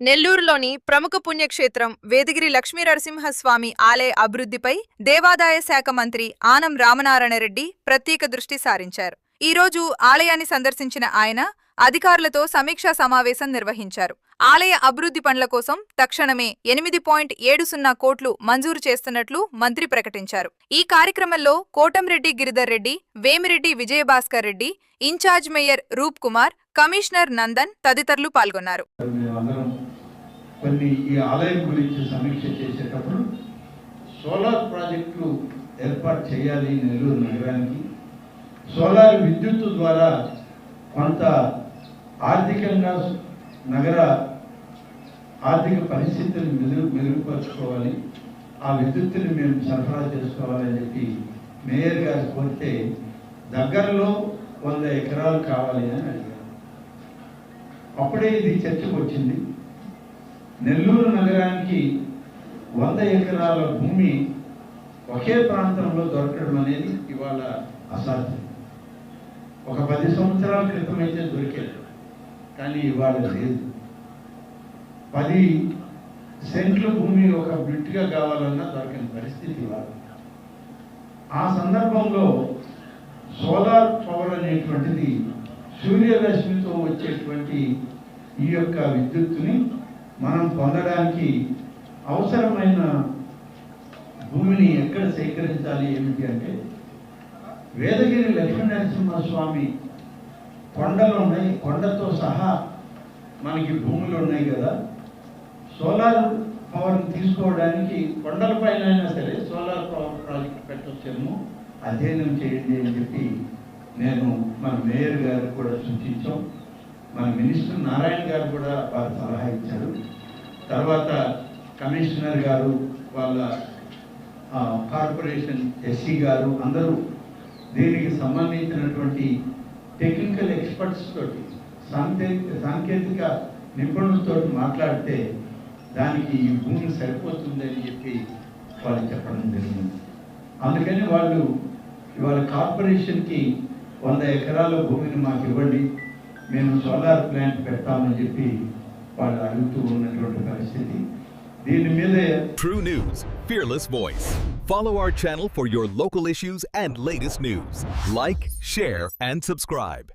నెల్లూరులోని ప్రముఖ పుణ్యక్షేత్రం వేదగిరి లక్ష్మీ నరసింహస్వామి ఆలయ అభివృద్ధిపై దేవాదాయ శాఖ మంత్రి ఆనం రామనారాయణ రెడ్డి ప్రత్యేక దృష్టి సారించారు. ఈ రోజు ఆలయాన్ని సందర్శించిన ఆయన అధికారులతో సమీక్షా సమావేశం నిర్వహించారు. ఆలయ అభివృద్ధి పనుల కోసం తక్షణమే ఎనిమిది పాయింట్ ఏడు సున్నా కోట్లు మంజూరు చేస్తున్నట్లు మంత్రి ప్రకటించారు. ఈ కార్యక్రమంలో Kotamreddy Giridhar Reddy Vemireddy Vijayabhaskar Reddy incharge mayor Roop Kumar commissioner Nandan తదితరులు పాల్గొన్నారు. కొన్ని ఈ ఆలయం గురించి సమీక్ష చేసేటప్పుడు సోలార్ ప్రాజెక్టులు ఏర్పాటు చేయాలి నెల్లూరు నగరానికి. సోలార్ విద్యుత్తు ద్వారా కొంత ఆర్థికంగా నగర ఆర్థిక పరిస్థితులు మెరుగు మెరుగుపరుచుకోవాలి. ఆ విద్యుత్తుని మేము సరఫరా చేసుకోవాలని చెప్పి మేయర్ గారు కోరితే దగ్గరలో వంద ఎకరాలు కావాలి అని అడిగారు. అప్పుడే ఇది చర్చకు వచ్చింది. నెల్లూరు నగరానికి వంద ఎకరాల భూమి ఒకే ప్రాంతంలో దొరకడం అనేది ఇవాళ అసాధ్యం. ఒక పది సంవత్సరాల క్రితం అయితే దొరికే కానీ ఇవాళ లేదు. పది సెంట్ల భూమి ఒక బిట్గా కావాలన్నా దొరకని పరిస్థితి ఇవాళ. ఆ సందర్భంలో సోలార్ పవర్ అనేటువంటిది సూర్యరశ్మితో వచ్చేటువంటి ఈ యొక్క విద్యుత్తుని మనం పొందడానికి అవసరమైన భూమిని ఎక్కడ సేకరించాలి ఏమిటి అంటే వేదగిరి లక్ష్మీనరసింహస్వామి కొండలు ఉన్నాయి కొండతో సహా మనకి భూములు ఉన్నాయి కదా. సోలార్ పవర్ తీసుకోవడానికి కొండలపైన అయినా సరే సోలార్ పవర్ ప్రాజెక్ట్ పెట్టొచ్చేమో అధ్యయనం చేయండి అని చెప్పి నేను మన మేయర్ గారు కూడా సూచించాం. మన మినిస్టర్ నారాయణ గారు కూడా వారు సలహా ఇచ్చారు. తర్వాత కమిషనర్ గారు వాళ్ళ ఆ, కార్పొరేషన్ ఎస్సీ గారు అందరూ దీనికి సంబంధించినటువంటి టెక్నికల్ ఎక్స్పర్ట్స్ తోటి సాంకేతిక సాంకేతిక నిపుణులతో మాట్లాడితే దానికి ఈ భూమి సరిపోతుందని చెప్పి వాళ్ళు చెప్పడం జరిగింది. అందుకని వాళ్ళు ఇవాళ కార్పొరేషన్కి వంద ఎకరాల భూమిని మాకు ఇవ్వండి మేము సోలార్ ప్లాంట్ పెడతామని చెప్పి వాళ్ళు అడుగుతూ ఉన్నటువంటి పరిస్థితి. దీని మీద true news fearless voice Follow our channel for your local issues and latest news. Like, share, and subscribe.